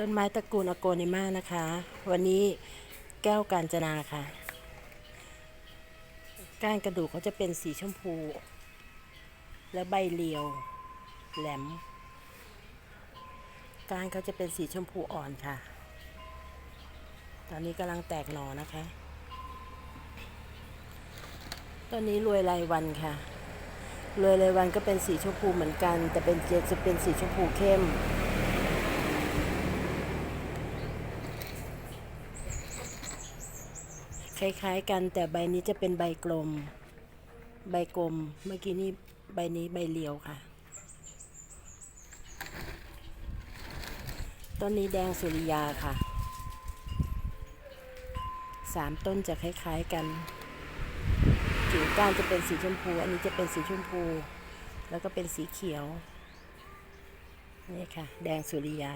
ต้นไม้ตระกูลอโกนิมานะคะ วันนี้แก้วกาญจนาค่ะ ก้านกระดูกเขาจะเป็นสีชมพู และใบเรียว แหลม ก้านเขาจะเป็นสีชมพูอ่อนค่ะ ตอนนี้กำลังแตกหนอนะคะ ต้นนี้รวยรายวันค่ะ รวยรายวันก็เป็นสีชมพูเหมือนกัน แต่เป็นจะเป็นสีชมพูเข้ม คล้ายๆกันแต่ใบนี้จะเป็นใบกลม ใบกลม เมื่อกี้นี้ใบนี้ใบเรียวค่ะ ต้นนี้แดงสุริยาค่ะ สามต้นจะคล้ายๆกันกิ่งก้านจะเป็นสีชมพู อันนี้จะเป็นสีชมพู แล้วก็เป็นสีเขียว นี่ค่ะ แดงสุริยา